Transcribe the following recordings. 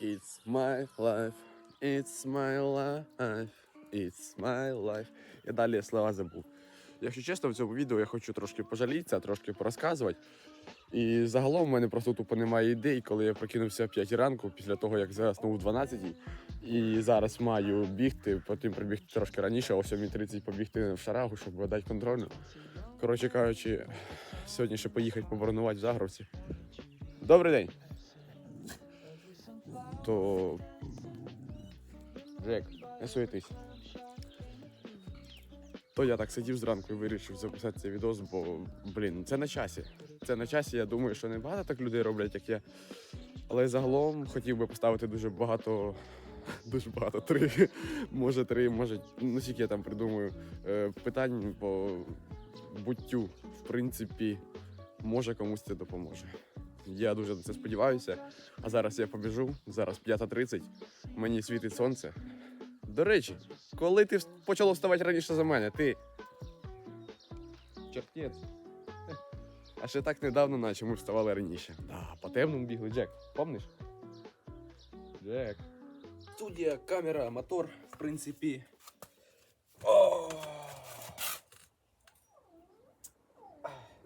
It's my life, it's my life, it's my life. І далі слова забув. Якщо чесно, в цьому відео я хочу трошки пожалітися, трошки порозказувати. І загалом в мене просто тупо немає ідей, коли я прокинувся о 5 ранку після того, як заснув у 12 і зараз маю бігти, потім прибігти трошки раніше, о 7.30 побігти в шарагу, щоб видати контрольну. Коротше кажучи, сьогодні ще поїхати поборонувати в Загровці. Добрий день. То. Жек, не суетись. То я так сидів зранку і вирішив записати цей відос, бо, блін, це на часі. Це на часі, я думаю, що не багато так людей роблять, як я. Але загалом хотів би поставити дуже багато, дуже багато, три, може три, може, ну скільки я там придумаю, е, питань по буттю. В принципі, може комусь це допоможе. Я дуже на це сподіваюся. А зараз я побіжу, зараз 5.30, мені світить сонце. До речі, коли ти почало вставати раніше за мене, ти. Чертець. А ще так недавно, наче ми вставали раніше. Да, по темному бігли, Джек. Помниш? Джек. Студія, камера, мотор, в принципі. О!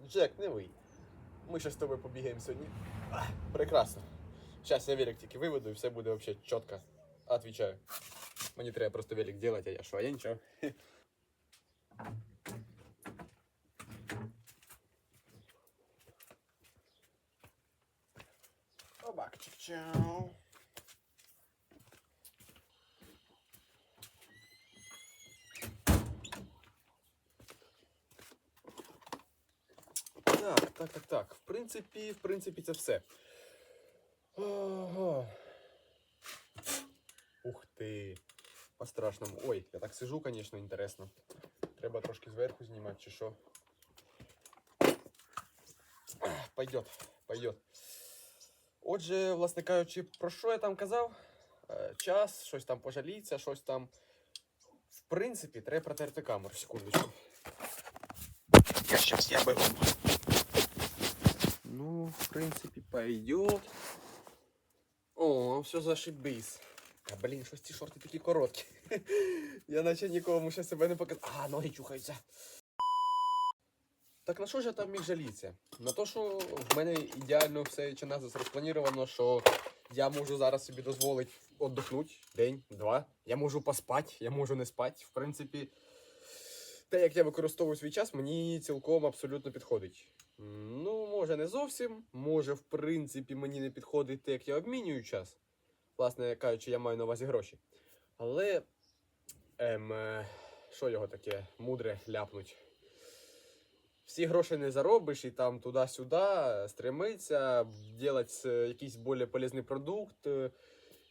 Джек, не вий. Ми ще з тобою побігаємо сьогодні. А, Прекрасно. Зараз я велик тільки виведу і все буде взагалі чітко. Отвічаю. Мені треба просто велик делать, а я що, а я нічого. Обак, чау. Так, так, так, так. В принципі, в принципі, це все. Ого. Ух ти. По-страшному. Ой, я так сижу, звісно, інтересно. Треба трошки зверху знімати, чи що. Пойдет, пойдет. Отже, власне кажучи, про що я там казав? Е, Час, щось там пожаліться, щось там. В принципі, треба протерти камеру. Секундочку. Я щас я беру. Ну, в принципе, пойдет. О, все зашибись. А блін, щось ці шорти такі короткі. Я наче нікому ще себе не показав. А, ноги чухаються. Так на що ж я там міг жалітися? На те, що в мене ідеально все чи назас розплановано, що я можу зараз собі дозволити віддохнути день, два. Я можу поспати, я можу не спати. В принципі, те, як я використовую свій час, мені цілком абсолютно підходить. Ну, може, не зовсім. Може, в принципі, мені не підходить те, як я обмінюю час. Власне кажучи, я маю на увазі гроші. Але. Ем, е, що його таке мудре ляпнуть? Всі гроші не заробиш і там туди-сюди стремиться, делать е, якийсь більш полезний продукт. е,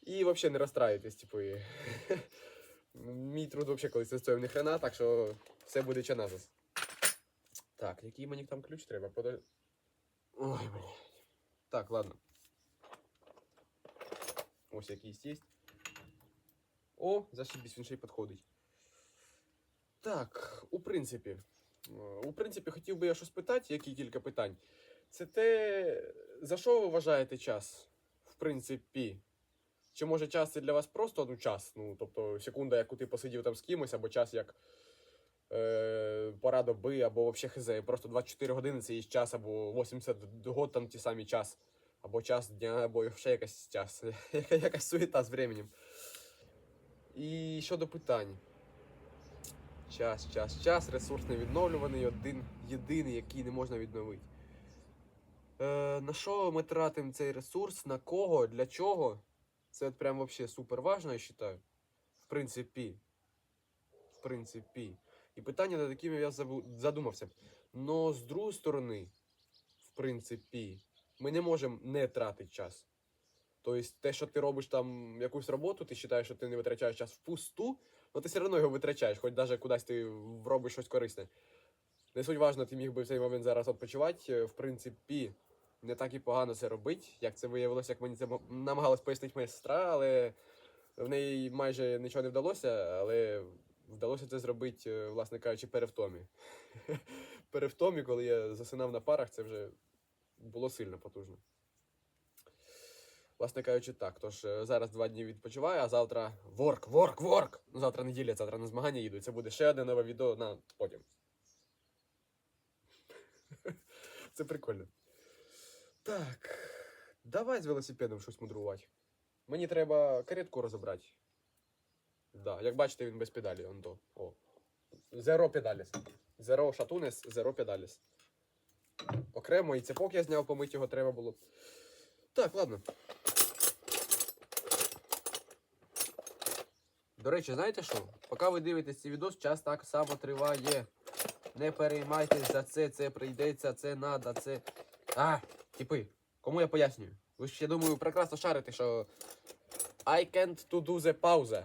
І взагалі не розстраюйтесь, типу. Мій труд взагалі колись не стоїв ні хрена, так що все буде чи назас. Так, який мені там ключ треба? Подож... Ой, блядь. Так, ладно. Ось якийсь є. О, зашибісь, він ще й підходить. Так, у принципі. У принципі, хотів би я щось питати, які кілька питань. Це те, за що ви вважаєте час? В принципі. Чи може час це для вас просто ну, час? Ну, тобто секунда, яку ти посидів там з кимось, або час як е, пора доби, або взагалі хз. Просто 24 години це є час, або 80 год там ті самі час, або час дня, або ще якась час. Яка- якась суєта з временем. І щодо питань. Час, час, час, ресурс невідновлюваний, один єдиний, який не можна відновити. Е, на що ми тратимо цей ресурс? На кого? Для чого? Це прям вообще супер важно, я вважаю. В принципі. В принципі. І питання, над якими я задумався. Но з другої сторони, в принципі, ми не можемо не тратити час. Тобто, те, що ти робиш там якусь роботу, ти вважаєш, що ти не витрачаєш час впусту, але ти все одно його витрачаєш, хоч навіть кудись ти робиш щось корисне. Не суть важно, ти міг би в цей момент зараз відпочивати. Е, В принципі, не так і погано це робити, як це виявилося, як мені це намагалась пояснити моя сестра, але в неї майже нічого не вдалося, але вдалося це зробити, е, власне кажучи, перевтомі. перевтомі, коли я засинав на парах, це вже було сильно потужно. Власне кажучи, так. Тож е, зараз два дні відпочиваю, а завтра ворк, ворк, ворк. Ну, завтра неділя, завтра на змагання їду. Це буде ще одне нове відео на потім. Це прикольно. Так. Давай з велосипедом щось мудрувати. Мені треба каретку розібрати. Да, як бачите, він без педалі. Он то. О. Зеро педаліс. Зеро шатунес, зеро педаліс. Окремо і цепок я зняв, помити його треба було. Так, ладно. До речі, знаєте що? Поки ви дивитесь цей відос, час так само триває. Не переймайтесь за це, це прийдеться, це надо, це. А, типи, кому я пояснюю? Ви ж, я думаю, прекрасно шарите, що I can't to do the pause.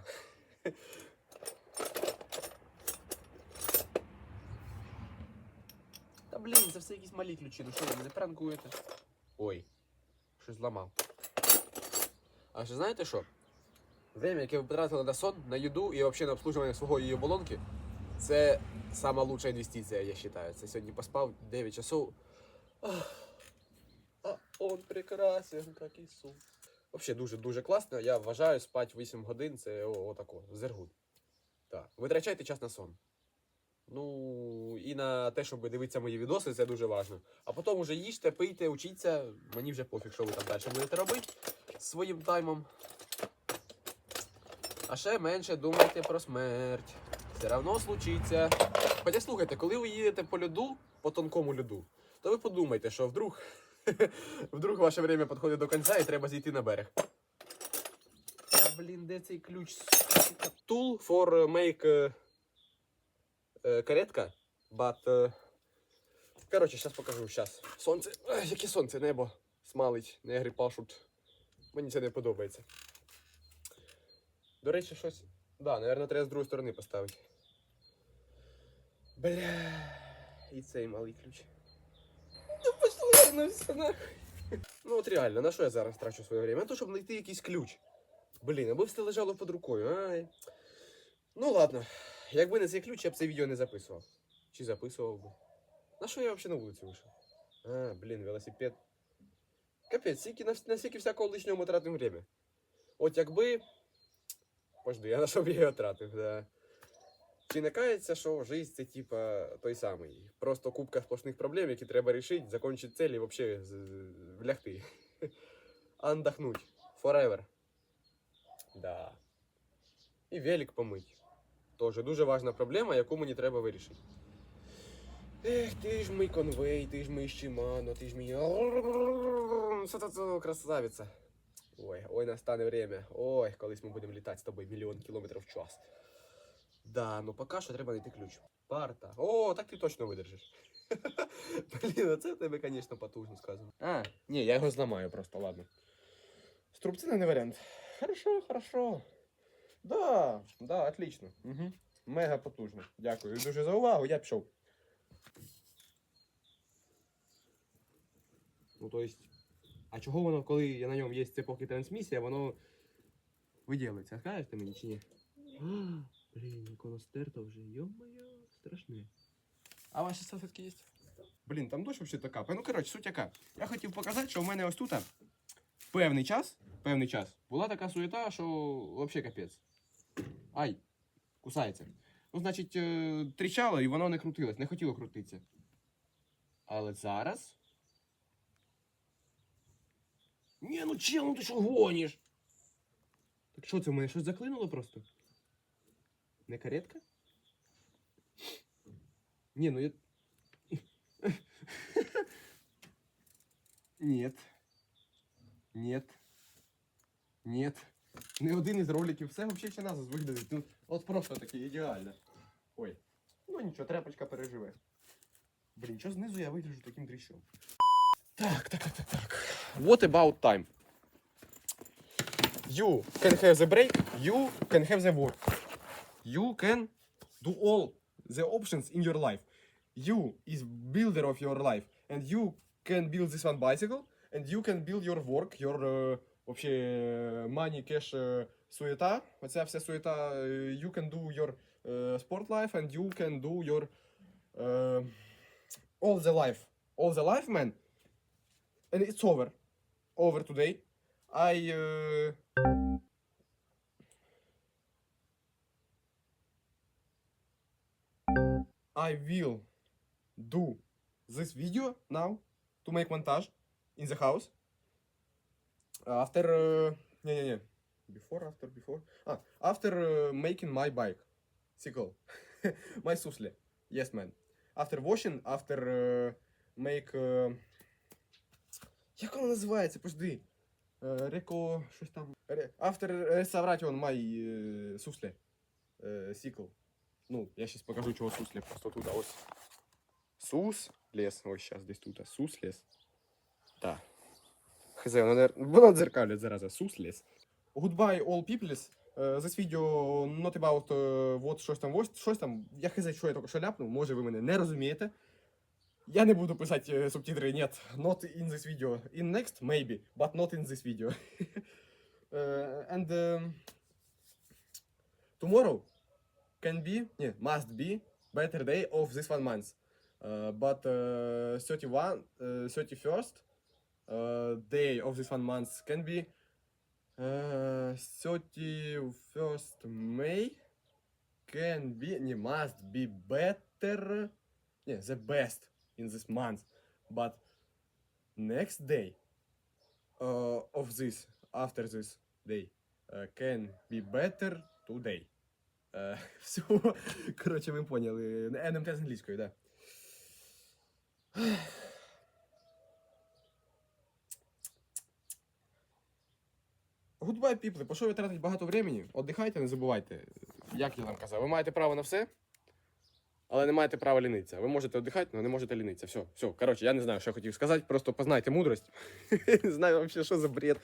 Та блін, це все якісь малі ключі. Ну що ви мене пранкуєте? Ой, щось зламав. А ще знаєте що? Время, яке ви потратили на сон, на їду і взагалі на обслуживання свого її оболонки, це сама лучша інвестиція, я вважаю. Це сьогодні поспав 9 часов. Ах, А он прекрасен, як Ісус. Взагалі дуже-дуже класно. Я вважаю, спати 8 годин це отако, зергун. Так. Витрачайте час на сон. Ну, і на те, щоб дивитися мої відоси, це дуже важливо. А потім вже їжте, пийте, учіться. Мені вже пофіг, що ви там далі будете робити своїм таймом. А ще менше думайте про смерть. Все равно случиться. Хоча слухайте, коли ви їдете по льоду, по тонкому льоду, то ви подумайте, що вдруг, вдруг ваше время підходить до кінця і треба зійти на берег. А, блін, де цей ключ? Tool for make е, е, каретка, but... е, Коротше, зараз покажу, зараз. Сонце, Ех, яке сонце, небо смалить, негри пашуть. Мені це не подобається. До речі, щось. Да, наверное, треба з другої сторони поставити. Бля. І цей малий ключ. Ну ну все нахуй. Ну от реально, на що я зараз трачу своє время? На то, щоб знайти якийсь ключ. Блін, аби все лежало під рукою. Ай. Ну ладно. Якби не цей ключ, я б це відео не записував. Чи записував би. На що я взагалі на вулицю вийшов? А, блін, велосипед. Капець, стільки на, на стільки всякого лишнього ми тратимо время. От якби. Пожди, я на що б я його да. Чи не кається, що жизнь це типа той самий. Просто купка сплошних проблем, які треба рішити, закончити цель і взагалі влягти. Андахнуть. Forever. Да. І велик помить. Тоже дуже важна проблема, яку мені треба вирішити. Ех, ти ж мій конвей, ти ж мій Шимано, ти ж мій... Красавиця. Ой, ой, настане время. Ой, колись ми будемо літати з тобою мільйон кілометрів в час. Да, ну поки що треба знайти ключ. Парта. О, так ти точно видержиш. Блін, оце в тебе, звісно, потужно сказано. А, ні, я його зламаю просто, ладно. Струбцина не варіант. Хорошо, хорошо. Да, да, отлично. Угу. Мега потужно. Дякую дуже за увагу, я пішов. Ну, то есть, а чого воно, коли я на ньому є цепок і трансмісія, воно виділиться? Скажете мені чи ні? Блін, воно вже. Йо-моє, страшне. А ваші салфетки є? Блін, там дощ взагалі така. Ну, коротше, суть яка. Я хотів показати, що в мене ось тут певний час, певний час, була така суєта, що взагалі капець. Ай, кусається. Ну, значить, е, тріщало і воно не крутилось, не хотіло крутитися. Але зараз. Ні, ну чел, ну ти що гониш? Так що це в мене щось заклинуло просто? Не каретка? Ні, ну я. Нет. Нет. Нет. Не один із роликів. Все взагалі чи назас виглядить. Ну, от просто таке ідеально. Ой. Ну нічого, тряпочка переживе. Блін, що знизу я вигляджу таким дріщом. Так, так, так, так, так. What about time? You can have the break, you can have the work. You can do all the options in your life. You is builder of your life. And you can build this one bicycle, and you can build your work, your uh, вообще uh, money, cash, uh, суета. Оця вся суета. uh, You can do your uh, sport life, and you can do your uh, all the life. All the life, man. And it's over. Over today. I uh, I will do this video now to make montage in the house. After uh, не не не before after before ah after uh, making my bike cycle my сусле yes man after washing after uh, make uh, як воно називається Е, Реко, щось там. Ре- Автор реставration май е, сусле. Е, Сікл. Ну, я сейчас покажу, чого сусле. Просто тут, а ось. Сус лес. Ось зараз десь тут. Сус лес. Так. Хз, воно, воно дзеркалює зараза. Сус лес. Goodbye all peoples. Е, This video not about е, вот щось там, ось щось там. Я хз, що я тільки що ляпнув, може ви мене не розумієте. Я не буду писати е, субтитри, нет, not in this video. In next, maybe, but not in this video. uh, and um, tomorrow can be, yeah, must be better day of this one month. Uh, but uh, 31, uh, 31st uh, day of this one month can be uh, 31st May can be, не, must be better, yeah, the best in this month. But next day uh, of this, after this day, uh, can be better today. Все, коротше, ви поняли. НМТ з англійської, да. Goodbye, people. Що ви тратите багато времени? Отдихайте, не забувайте. Як я вам казав, ви маєте право на все, але не маєте права лінитися. Ви можете віддихати, але не можете лінитися. Все, все. Коротше, я не знаю, що я хотів сказати. Просто познайте мудрость. Не знаю вообще, що за бред.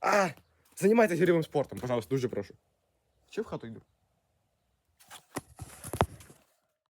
А! Займайтесь гірівим спортом, пожалуйста, дуже прошу. Чи в хату йду?